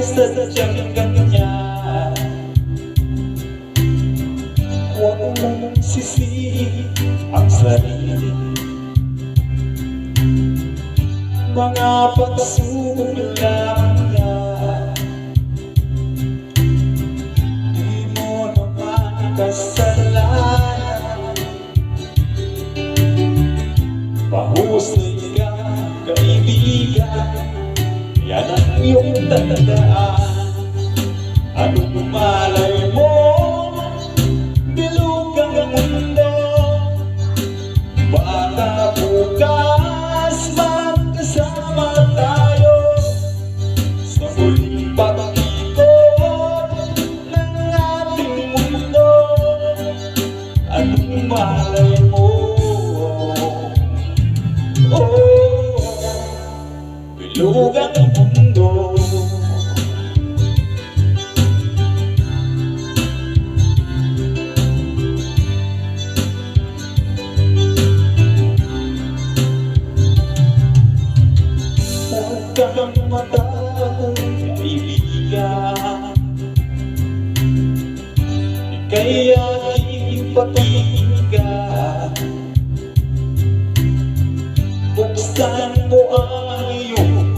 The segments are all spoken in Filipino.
sadyang ganyan Huwag mong sisihin ang sarili. Mga pagsubok iyong tatandaan Anong malay mo? Bilog ang mundo. Baka bukas magkasama tayo. Sa muling pag-ikot ng ating mundo. Anong malay mo? Oh, bilog ang mundo kang matang kaibigan Kaya ipatigan mo ang iyong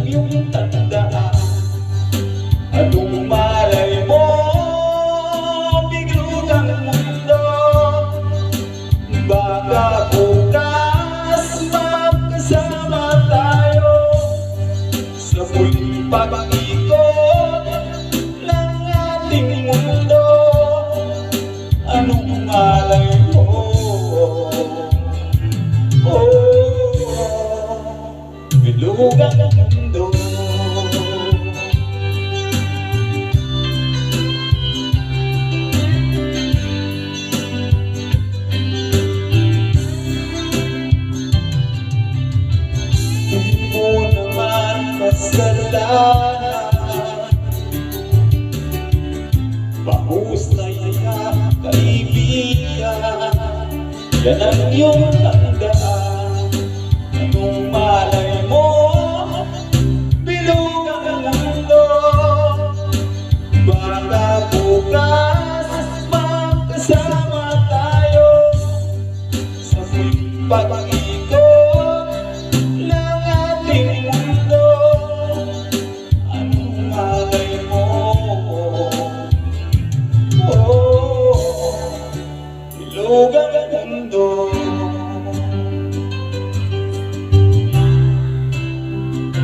Iyong mo Biglo mundo. Baka bukas Magkasama tayo. Sa muling pag-ikot Ng ating mundo Anong malay mo naman kasalanan Mahusay ka, kaibigan. Yan ang iyong tandaan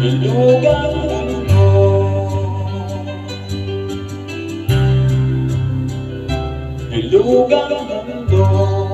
Mundo. Bilog ang mundo